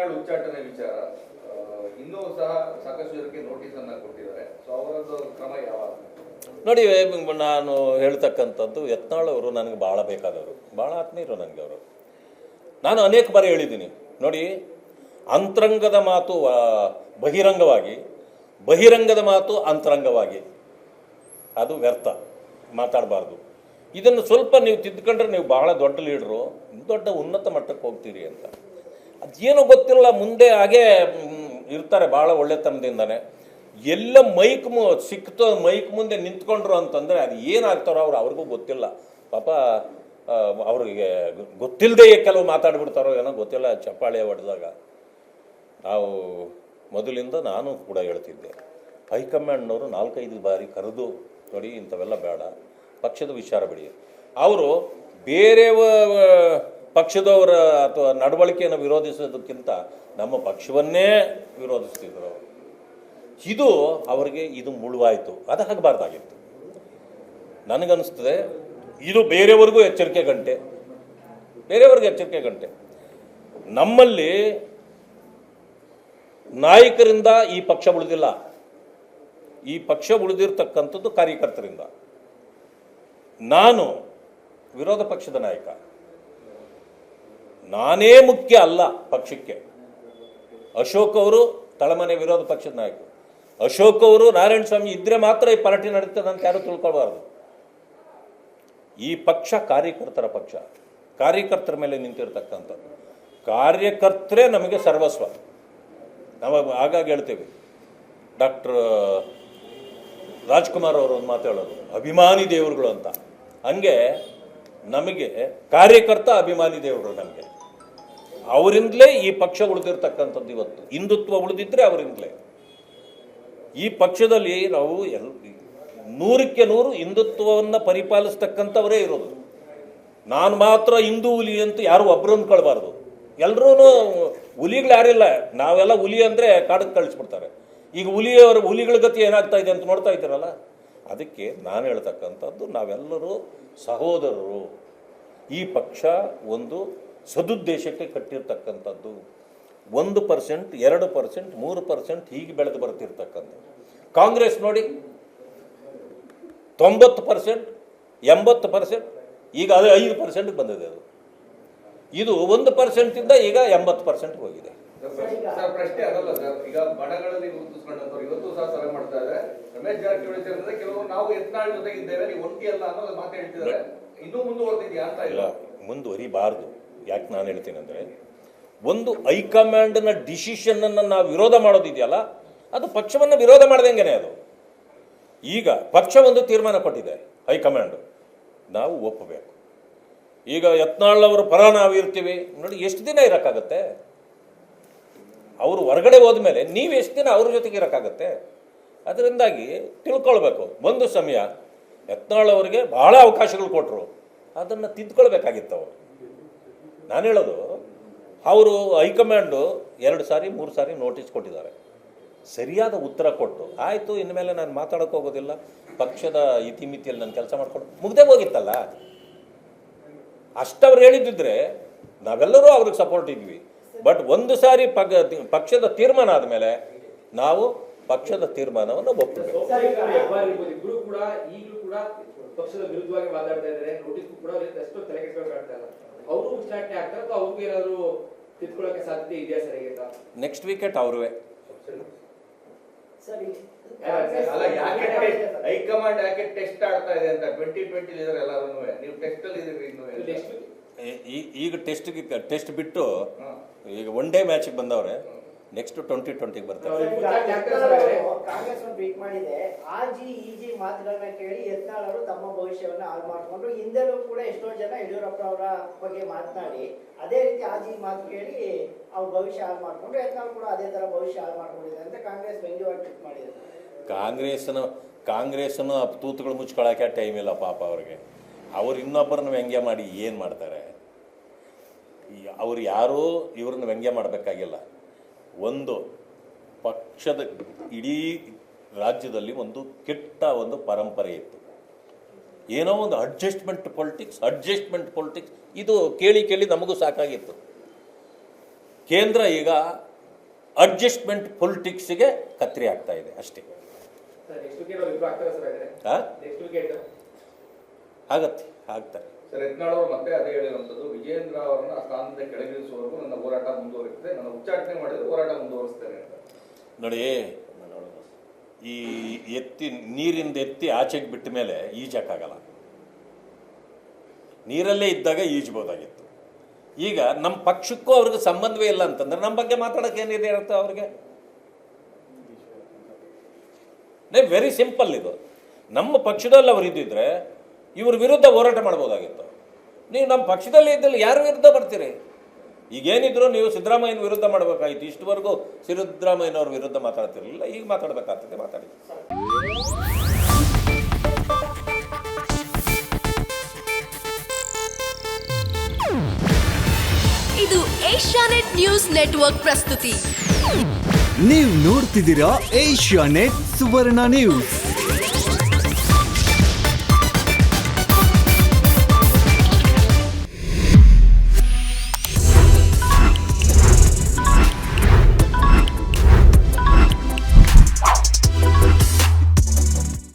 ಯತ್ನಾಳ್ ಉಚ್ಚಾಟನೆ ವಿಚಾರ ಇನ್ನೂ ಸಹ ಸಾಕಷ್ಟು ಜನಕ್ಕೆ ನೋಟಿಸ್ ಅನ್ನ ಕೊಟ್ಟಿದ್ದಾರೆ. ಸೊ ಅವರದ್ದು ಕ್ರಮ ಯಾವಾಗ? ನೋಡಿ ನಾನು ಹೇಳ್ತಕ್ಕಂಥದ್ದು, ಯತ್ನಾಳ್ ಅವರು ನನಗೆ ಭಾಳ ಬೇಕಾದವರು. ಭಾಳ ಆತ್ಮೀಯರು ನನಗೆ ಅವರು. ನಾನು ಅನೇಕ ಬಾರಿ ಹೇಳಿದ್ದೀನಿ. ನೋಡಿ, ಅಂತರಂಗದ ಮಾತು ಬಹಿರಂಗವಾಗಿ, ಬಹಿರಂಗದ ಮಾತು ಅಂತರಂಗವಾಗಿ. ಅದು ವ್ಯರ್ಥ. ಮಾತಾಡಬಾರ್ದು. ಇದನ್ನು ಸ್ವಲ್ಪ ನೀವು ತಿದ್ದುಕೊಂಡ್ರೆ ನೀವು ಬಹಳ ದೊಡ್ಡ ಲೀಡ್ರು ದೊಡ್ಡ ಉನ್ನತ ಮಟ್ಟಕ್ಕೆ ಹೋಗ್ತೀರಿ ಅಂತ. ಅದೇನೋ ಗೊತ್ತಿಲ್ಲ, ಮುಂದೆ ಹಾಗೆ ಇರ್ತಾರೆ ಭಾಳ ಒಳ್ಳೆತನದಿಂದಾನೆ. ಎಲ್ಲ ಮೈಕ್ ಮು, ಸಿಕ್ತು ಮೈಕ್ ಮುಂದೆ ನಿಂತ್ಕೊಂಡ್ರು ಅಂತಂದರೆ ಅದು ಏನಾಗ್ತಾರೋ ಅವ್ರು ಅವ್ರಿಗೂ ಗೊತ್ತಿಲ್ಲ. ಪಾಪ ಅವ್ರಿಗೆ ಗೊತ್ತಿಲ್ಲದೆ ಕೆಲವು ಮಾತಾಡ್ಬಿಡ್ತಾರೋ ಏನೋ ಗೊತ್ತಿಲ್ಲ ಚಪ್ಪಾಳೆ ಹೊಡೆದಾಗ. ನಾವು ಮೊದಲಿಂದ ನಾನು ಕೂಡ ಹೇಳ್ತಿದ್ದೆ, ಹೈಕಮಾಂಡ್ನವರು ನಾಲ್ಕೈದು ಬಾರಿ ಕರೆದು ನೋಡಿ, ಇಂಥವೆಲ್ಲ ಬೇಡ, ಪಕ್ಷದ ವಿಚಾರ ಬಿಡಿ. ಅವರು ಬೇರೆ ಪಕ್ಷದವರ ಅಥವಾ ನಡವಳಿಕೆಯನ್ನು ವಿರೋಧಿಸೋದಕ್ಕಿಂತ ನಮ್ಮ ಪಕ್ಷವನ್ನೇ ವಿರೋಧಿಸ್ತಿದ್ರು ಇದು ಅವರಿಗೆ ಇದು ಮುಳುವಾಯಿತು. ಅದು ಆಗಬಾರ್ದಾಗಿತ್ತು ನನಗನ್ನಿಸ್ತದೆ, ಇದು ಬೇರೆಯವ್ರಿಗೂ ಎಚ್ಚರಿಕೆ ಗಂಟೆ. ಬೇರೆಯವ್ರಿಗೆ ಎಚ್ಚರಿಕೆ ಗಂಟೆ. ನಮ್ಮಲ್ಲಿ ನಾಯಕರಿಂದ ಈ ಪಕ್ಷ ಉಳಿದಿಲ್ಲ. ಈ ಪಕ್ಷ ಉಳಿದಿರ್ತಕ್ಕಂಥದ್ದು ಕಾರ್ಯಕರ್ತರಿಂದ. ನಾನು ವಿರೋಧ ಪಕ್ಷದ ನಾಯಕ. ನಾನೇ ಮುಖ್ಯ ಅಲ್ಲ ಪಕ್ಷಕ್ಕೆ. ಅಶೋಕ್ ಅವರು ತಳಮನೆ ವಿರೋಧ ಪಕ್ಷದ ನಾಯಕರು. ಅಶೋಕ್ ಅವರು ನಾರಾಯಣ ಸ್ವಾಮಿ ಇದ್ರೆ ಮಾತ್ರ ಈ ಪಾರ್ಟಿ ನಡೀತದೆ ಅಂತ ಯಾರು ತಿಳ್ಕೊಳ್ಬಾರ್ದು. ಈ ಪಕ್ಷ ಕಾರ್ಯಕರ್ತರ ಪಕ್ಷ. ಕಾರ್ಯಕರ್ತರ ಮೇಲೆ ನಿಂತಿರ್ತಕ್ಕಂಥದ್ದು. ಕಾರ್ಯಕರ್ತರೇ ನಮಗೆ ಸರ್ವಸ್ವ. ನಾವು ಆಗಾಗ ಹೇಳ್ತೇವೆ. ಡಾಕ್ಟರ್, ರಾಜ್ಕುಮಾರ್ ಅವರು ಒಂದು ಮಾತಾಡೋದು ಅಭಿಮಾನಿ ದೇವರುಗಳು ಅಂತ. ಹಂಗೆ ನಮಗೆ ಕಾರ್ಯಕರ್ತ ಅಭಿಮಾನಿ ದೇವರು ನಮಗೆ. ಅವರಿಂದಲೇ ಈ ಪಕ್ಷ ಉಳಿದಿರ್ತಕ್ಕಂಥದ್ದು ಇವತ್ತು. ಹಿಂದುತ್ವ ಉಳಿದಿದ್ರೆ ಅವರಿಂದಲೇ. ಈ ಪಕ್ಷದಲ್ಲಿ ನಾವು ಎಲ್, ನೂರಕ್ಕೆ ನೂರು ಹಿಂದುತ್ವವನ್ನು ಪರಿಪಾಲಿಸ್ತಕ್ಕಂಥವರೇ ಇರೋದು. ನಾನು ಮಾತ್ರ ಹಿಂದೂ ಹುಲಿ ಅಂತ ಯಾರು ಒಬ್ರು ಅಂದ್ಕೊಳ್ಬಾರ್ದು ಎಲ್ಲರೂ ಹುಲಿಗಳು ಯಾರಿಲ್ಲ. ನಾವೆಲ್ಲ ಹುಲಿ ಅಂದರೆ ಕಾಡಕ್ಕೆ ಕಳಿಸ್ಬಿಡ್ತಾರೆ. ಈಗ ಹುಲಿಯವರ, ಹುಲಿಗಳ ಗತಿ ಏನಾಗ್ತಾ ಇದೆ ಅಂತ ನೋಡ್ತಾ ಇದ್ದೀರಲ್ಲ? ಅದಕ್ಕೆ ನಾನು ಹೇಳ್ತಕ್ಕಂಥದ್ದು ನಾವೆಲ್ಲರೂ ಸಹೋದರರು. ಈ ಪಕ್ಷ ಒಂದು ಸದುದ್ದೇಶಕ್ಕೆ ಕಟ್ಟಿರ್ತಕ್ಕಂಥದ್ದು. ಒಂದು ಪರ್ಸೆಂಟ್ ಎರಡು ಪರ್ಸೆಂಟ್ ಮೂರು ಪರ್ಸೆಂಟ್ ಹೀಗೆ ಬೆಳೆದು ಬರ್ತಿರ್ತಕ್ಕಂಥದ್ದು. ಕಾಂಗ್ರೆಸ್ ನೋಡಿ ತೊಂಬತ್ತು ಪರ್ಸೆಂಟ್ ಎಂಬತ್ತು ಪರ್ಸೆಂಟ್ ಈಗ ಅದೇ ಐದು ಪರ್ಸೆಂಟ್ ಬಂದಿದೆ ಅದು. ಇದು ಒಂದು ಪರ್ಸೆಂಟಿಂದ ಈಗ ಎಂಬತ್ತು ಪರ್ಸೆಂಟ್ ಹೋಗಿದೆ. ಸರ್ ಪ್ರಶ್ನೆ ಅದಲ್ಲ ಸರ್. ಈಗ ಬಣಗಳಲ್ಲಿ ಗುರುತಿಸ್ಕೊಂಡಂತವ್ರು ಇವತ್ತು ಸಹ ಸಭೆ ಮಾಡ್ತಾ ಇದ್ದಾರೆ. ರಮೇಶ್ ಜಾರಕಿಹೊಳಿ ಸೇರಿದ್ರೆ ಕೆಲವರು ನಾವು ಯತ್ನಾಳ್ ಜೊತೆಗೆ ಇದ್ದೇವೆ ನೀವು ಒಂಟಿ ಅಲ್ಲ ಅನ್ನೋ ಮಾತು ಹೇಳ್ತಿದ್ದಾರೆ. ಇನ್ನೂ ಮುಂದುವರೆದಿದ್ಯಾ ಅಂತ ಇಲ್ಲ ಇಲ್ಲ ಮುಂದುವರಿಬಾರ್ದು. ಯಾಕೆ ನಾನು ಹೇಳ್ತೀನಿ ಅಂದರೆ ಒಂದು ಹೈಕಮಾಂಡ್ನ ಡಿಸಿಷನನ್ನು ನಾವು ವಿರೋಧ ಮಾಡೋದಿದೆಯಲ್ಲ, ಅದು ಪಕ್ಷವನ್ನು ವಿರೋಧ ಮಾಡ್ದಂಗೆನೆ ಅದು. ಈಗ ಪಕ್ಷ ಒಂದು ತೀರ್ಮಾನ ಕೊಟ್ಟಿದೆ ಹೈಕಮಾಂಡ್ ನಾವು ಒಪ್ಪಬೇಕು. ಈಗ ಯತ್ನಾಳ್ ಪರ ನಾವು ಇರ್ತೀವಿ. ನೋಡಿ, ಎಷ್ಟು ದಿನ ಇರೋಕ್ಕಾಗತ್ತೆ? ಅವರು ಹೊರಗಡೆ ಹೋದ್ಮೇಲೆ ನೀವು ಎಷ್ಟು ದಿನ ಅವ್ರ ಜೊತೆಗೆ ಇರೋಕ್ಕಾಗತ್ತೆ? ಅದರಿಂದಾಗಿ ತಿಳ್ಕೊಳ್ಬೇಕು. ಒಂದು ಸಮಯ ಯತ್ನಾಳ್ ಅವರಿಗೆ ಬಹಳ ಅವಕಾಶಗಳು ಕೊಟ್ಟರು ಅದನ್ನು ತಿದ್ಕೊಳ್ಬೇಕಾಗಿತ್ತು ಅವರು. ನಾನು ಹೇಳೋದು, ಅವರು ಹೈಕಮಾಂಡು ಎರಡು ಸಾರಿ, ಮೂರು ಸಾರಿ ನೋಟಿಸ್ ಕೊಟ್ಟಿದ್ದಾರೆ. ಸರಿಯಾದ ಉತ್ತರ ಕೊಟ್ಟು, ಆಯಿತು, ಇನ್ಮೇಲೆ ನಾನು ಮಾತಾಡೋಕೆ ಹೋಗೋದಿಲ್ಲ, ಪಕ್ಷದ ಇತಿಮಿತಿಯಲ್ಲಿ ನಾನು ಕೆಲಸ ಮಾಡಿಕೊಂಡು ಮುಗ್ದೇ ಹೋಗಿತ್ತಲ್ಲ? ಅಷ್ಟವ್ರು ಹೇಳಿದ್ದಿದ್ರೆ ನಾವೆಲ್ಲರೂ ಅವ್ರಿಗೆ ಸಪೋರ್ಟ್ ಇದ್ವಿ. ಬಟ್ ಒಂದು ಸಾರಿ ಪಗ, ಪಕ್ಷದ ತೀರ್ಮಾನ ಆದಮೇಲೆ ನಾವು ಪಕ್ಷದ ತೀರ್ಮಾನವನ್ನು ಒಪ್ಪಬೇಕು ಕೂಡ ಅವರು ಉಚ್ಚಾಟನೆ ಆಗ್ತಾರೆ ಅಥವಾ ಅವ್ರಿಗೆ ಏನಾದ್ರು ತಿದ್ಕೊಳ್ಳೋಕೆ ಸಾಧ್ಯತೆ ಇದೆಯಾ ಸರ್ ಈಗ ನೆಕ್ಸ್ಟ್ ವೀಕೆಟ್ ಅವ್ರುವೆ. ಸರಿ. ಅಲ್ಲ ಯಾಕೆ ಟೆಸ್ಟ್ ಹೈಕಮಾಂಡ್ ಯಾಕೆ ಟೆಸ್ಟ್ ಆಡ್ತಾ ಇದೆ ಅಂತ ಟ್ವೆಂಟಿ ಟ್ವೆಂಟಿ ಇದಾರೆ ಎಲ್ಲರೂ ನೀವು ಟೆಸ್ಟ್ ಅಲ್ಲಿ ಇದ್ರಿ ಇನ್ನು ಈಗ ಟೆಸ್ಟ್ ಟೆಸ್ಟ್ ಬಿಟ್ಟು ಈಗ ಒನ್ ಡೇ ಮ್ಯಾಚಿಗೆ ಬಂದವ್ರೆ. ನೆಕ್ಸ್ಟ್ ಟ್ವೆಂಟಿ ಟ್ವೆಂಟಿಗೆ ಬರ್ತಾರೆ ಕಾಂಗ್ರೆಸ್ ಒಂದು ಆ ಜಿ ಆಜಿ ಜಿ ಮಾತುಗಳನ್ನ ಕೇಳಿ ಯತ್ನಾಳ್ ಅವರು ತಮ್ಮ ಭವಿಷ್ಯವನ್ನ ಹಾಳು ಮಾಡಿಕೊಂಡು ಹಿಂದೆಲೂ ಕೂಡ ಎಷ್ಟೋ ಜನ ಯಡಿಯೂರಪ್ಪ ಅವರ ಬಗ್ಗೆ ಮಾತನಾಡಿ ಅದೇ ರೀತಿ ಆಜಿ ಮಾತು ಕೇಳಿ ಅವ್ರ ಭವಿಷ್ಯ ಹಾಳು ಮಾಡ್ಕೊಂಡು ಯತ್ನಾಳ್ ಕೂಡ ಅದೇ ತರ ಭವಿಷ್ಯ ಹಾಳು ಮಾಡ್ಕೊಂಡಿದೆ ಅಂತ ಕಾಂಗ್ರೆಸ್ ವ್ಯಂಗ್ಯವಾಗಿ ಟ್ವೀಟ್ ಮಾಡಿದೆ. ಕಾಂಗ್ರೆಸ್ನ ಕಾಂಗ್ರೆಸ್ನ ತೂತುಗಳು ಮುಚ್ಕೊಳಕ್ಕೆ ಟೈಮ್ ಇಲ್ಲ ಪಾಪ ಅವ್ರಿಗೆ. ಅವ್ರು ಇನ್ನೊಬ್ಬರನ್ನ ವ್ಯಂಗ್ಯ ಮಾಡಿ ಏನು ಮಾಡ್ತಾರೆ? ಈ ಅವ್ರು ಯಾರೂ ಇವ್ರನ್ನ ವ್ಯಂಗ್ಯ ಮಾಡಬೇಕಾಗಿಲ್ಲ. ಒಂದು ಪಕ್ಷದ ಇಡೀ ರಾಜ್ಯದಲ್ಲಿ ಒಂದು ಕೆಟ್ಟ ಒಂದು ಪರಂಪರೆ ಇತ್ತು. ಏನೋ ಒಂದು ಅಡ್ಜಸ್ಟ್ಮೆಂಟ್ ಪೊಲಿಟಿಕ್ಸ್ ಅಡ್ಜಸ್ಟ್ಮೆಂಟ್ ಪೊಲಿಟಿಕ್ಸ್ ಇದು ಕೇಳಿ ಕೇಳಿ ನಮಗೂ ಸಾಕಾಗಿತ್ತು. ಕೇಂದ್ರ ಈಗ ಅಡ್ಜಸ್ಟ್ಮೆಂಟ್ ಪೊಲಿಟಿಕ್ಸ್ಗೆ ಕತ್ರಿ ಆಗ್ತಾ ಇದೆ ಅಷ್ಟೇ. ಆಗತ್ತೆ ಆಗ್ತಾರೆ. ಸರ್ ಅವರು ಮತ್ತೆ ಅದೇ ಹೇಳಿರುವಂಥದ್ದು ವಿಜೇಂದ್ರ ಅವರನ್ನ ಆ ಸ್ಥಾನದಿಂದ ಕೆಳಗಿಳಿಸುವವರೆಗೂ ನನ್ನ ಹೋರಾಟ ಮುಂದುವರಿಯುತ್ತದೆ, ನನ್ನ ಉಚ್ಚಾಟನೆ ಮಾಡಿದ್ರೆ ಹೋರಾಟ ಮುಂದುವರಿಸ್ತೇನೆ ಅಂತ. ನೋಡಿ, ಈ ಎತ್ತಿ, ನೀರಿಂದ ಎತ್ತಿ ಆಚೆಗೆ ಬಿಟ್ಟ ಮೇಲೆ ಈಜಕ್ಕಾಗಲ್ಲ. ನೀರಲ್ಲೇ ಇದ್ದಾಗ ಈಜ್ಬೋದಾಗಿತ್ತು. ಈಗ ನಮ್ಮ ಪಕ್ಷಕ್ಕೂ ಅವ್ರಿಗೆ ಸಂಬಂಧವೇ ಇಲ್ಲ ಅಂತಂದ್ರೆ ನಮ್ಮ ಬಗ್ಗೆ ಮಾತಾಡಕ್ಕೆ ಏನಿದೆ ಇರುತ್ತೆ ಅವ್ರಿಗೆ? ವೆರಿ ಸಿಂಪಲ್ ಇದು. ನಮ್ಮ ಪಕ್ಷದಲ್ಲಿ ಅವರು ಇದ್ದಿದ್ರೆ ಇವ್ರ ವಿರುದ್ಧ ಹೋರಾಟ ಮಾಡ್ಬೋದಾಗಿತ್ತು. ನೀವು ನಮ್ಮ ಪಕ್ಷದಲ್ಲಿ ಇದ್ದಲ್ಲಿ ಯಾರ ವಿರುದ್ಧ ಬರ್ತೀರಿ? ಈಗೇನಿದ್ರು ನೀವು ಸಿದ್ದರಾಮಯ್ಯನ ವಿರುದ್ಧ ಮಾಡಬೇಕಾಗಿತ್ತು ಇಷ್ಟುವರೆಗೂ ಸಿದ್ದರಾಮಯ್ಯನವ್ರ ವಿರುದ್ಧ ಮಾತಾಡ್ತಿರಲಿಲ್ಲ. ಈಗ ಮಾತಾಡಬೇಕಾಗ್ತದೆ. ಮಾತಾಡಿ. ಇದು ಏಷ್ಯಾನೆಟ್ ನ್ಯೂಸ್ ನೆಟ್ವರ್ಕ್ ಪ್ರಸ್ತುತಿ. ನೀವು ನೋಡ್ತಿದ್ದೀರಾ ಏಷ್ಯಾ ನೆಟ್ ಸುವರ್ಣ ನ್ಯೂಸ್.